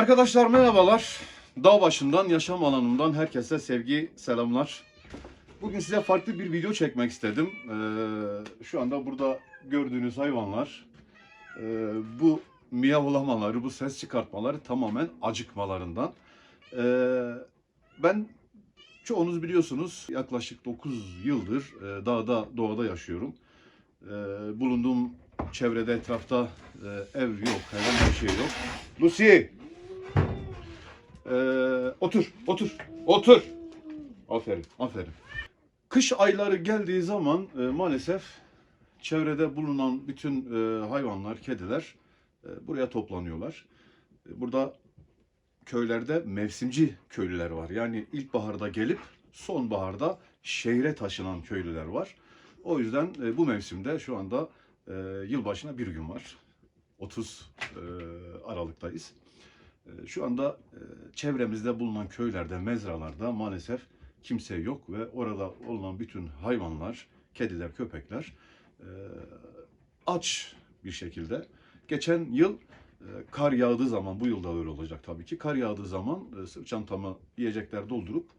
Arkadaşlar merhabalar. Dağ başından, yaşam alanımdan herkese sevgi, selamlar. Bugün size farklı bir video çekmek istedim. Ee, şu anda burada gördüğünüz hayvanlar e, bu miyavlamaları, bu ses çıkartmaları tamamen acıkmalarından. Ee, ben çoğunuz biliyorsunuz yaklaşık 9 yıldır e, dağda, doğada yaşıyorum. Ee, bulunduğum çevrede, etrafta e, ev yok, herhangi bir şey yok. Lucy! Ee, otur, otur, otur. Aferin, aferin. Kış ayları geldiği zaman e, maalesef çevrede bulunan bütün e, hayvanlar, kediler e, buraya toplanıyorlar. E, burada köylerde mevsimci köylüler var. Yani ilkbaharda gelip sonbaharda şehre taşınan köylüler var. O yüzden e, bu mevsimde şu anda e, yılbaşına bir gün var. 30 e, Aralık'tayız. E, Şu anda e, çevremizde bulunan köylerde, mezralarda maalesef kimse yok ve orada olan bütün hayvanlar, kediler, köpekler e, aç bir şekilde. Geçen yıl e, kar yağdığı zaman, bu yılda öyle olacak tabii ki, kar yağdığı zaman sırt çantamı yiyecekler doldurup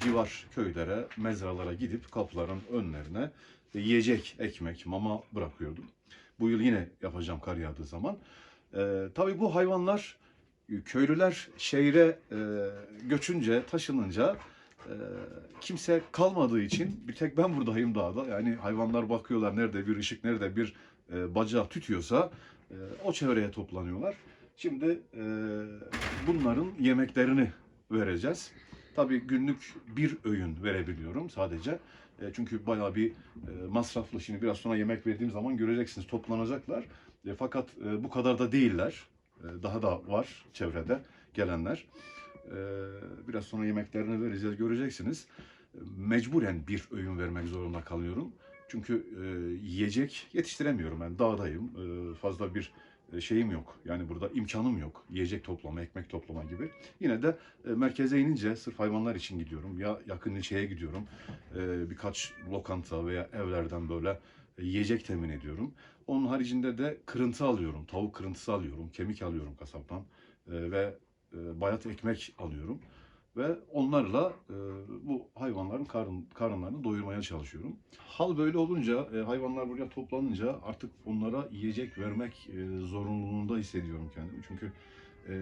civar köylere, mezralara gidip kapıların önlerine yiyecek, ekmek, mama bırakıyordum. Bu yıl yine yapacağım kar yağdığı zaman. Tabii bu hayvanlar köylüler şehre e, göçünce, taşınınca e, kimse kalmadığı için bir tek ben buradayım dağda. Yani hayvanlar bakıyorlar nerede bir ışık, nerede bir e, bacağı tütüyorsa e, o çevreye toplanıyorlar. Şimdi e, bunların yemeklerini vereceğiz. Tabii günlük bir öğün verebiliyorum sadece. E, çünkü bayağı bir e, masraflı. Şimdi biraz sonra yemek verdiğim zaman göreceksiniz toplanacaklar. E, fakat e, bu kadar da değiller. E, daha da var çevrede gelenler. E, biraz sonra yemeklerini vereceğiz göreceksiniz. Mecburen bir öğün vermek zorunda kalıyorum. Çünkü e, yiyecek yetiştiremiyorum ben dağdayım. E, fazla bir e, şeyim yok. Yani burada imkanım yok. Yiyecek toplama, ekmek toplama gibi. Yine de e, merkeze inince sırf hayvanlar için gidiyorum. Ya yakın ilçeye gidiyorum. E, birkaç lokanta veya evlerden böyle yiyecek temin ediyorum. Onun haricinde de kırıntı alıyorum. Tavuk kırıntısı alıyorum. Kemik alıyorum kasaptan. E, ve e, bayat ekmek alıyorum. Ve onlarla e, bu hayvanların karın, karınlarını doyurmaya çalışıyorum. Hal böyle olunca, e, hayvanlar buraya toplanınca artık onlara yiyecek vermek e, zorunluluğunda hissediyorum kendimi. Çünkü e,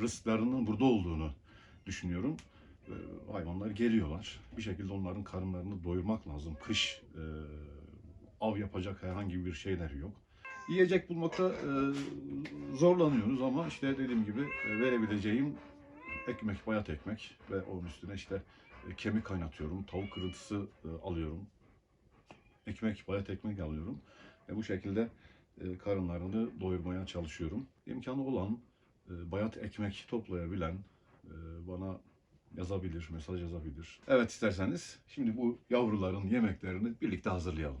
rızklarının burada olduğunu düşünüyorum. E, hayvanlar geliyorlar. Bir şekilde onların karınlarını doyurmak lazım. Kış e, av yapacak herhangi bir şeyler yok. Yiyecek bulmakta e, zorlanıyoruz ama işte dediğim gibi e, verebileceğim ekmek, bayat ekmek ve onun üstüne işte e, kemik kaynatıyorum, tavuk kırıntısı e, alıyorum, ekmek, bayat ekmek alıyorum. ve bu şekilde e, karınlarını doyurmaya çalışıyorum. İmkanı olan e, bayat ekmek toplayabilen e, bana yazabilir, mesaj yazabilir. Evet isterseniz şimdi bu yavruların yemeklerini birlikte hazırlayalım.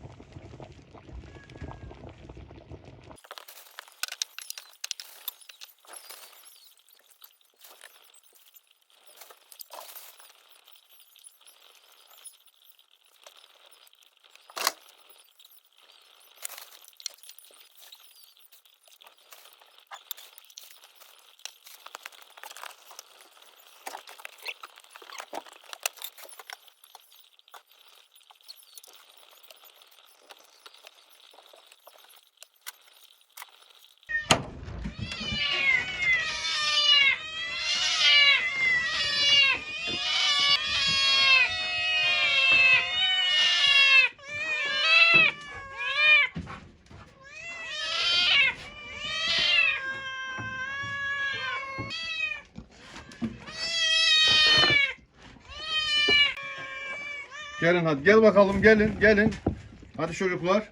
Gelin hadi gel bakalım gelin gelin. Hadi çocuklar.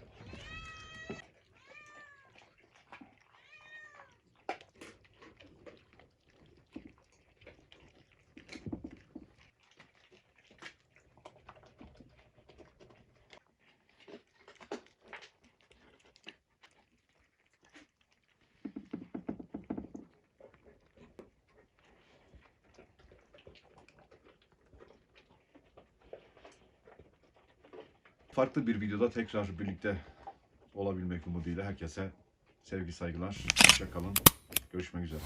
Farklı bir videoda tekrar birlikte olabilmek umuduyla herkese sevgi saygılar. Hoşçakalın. Görüşmek üzere.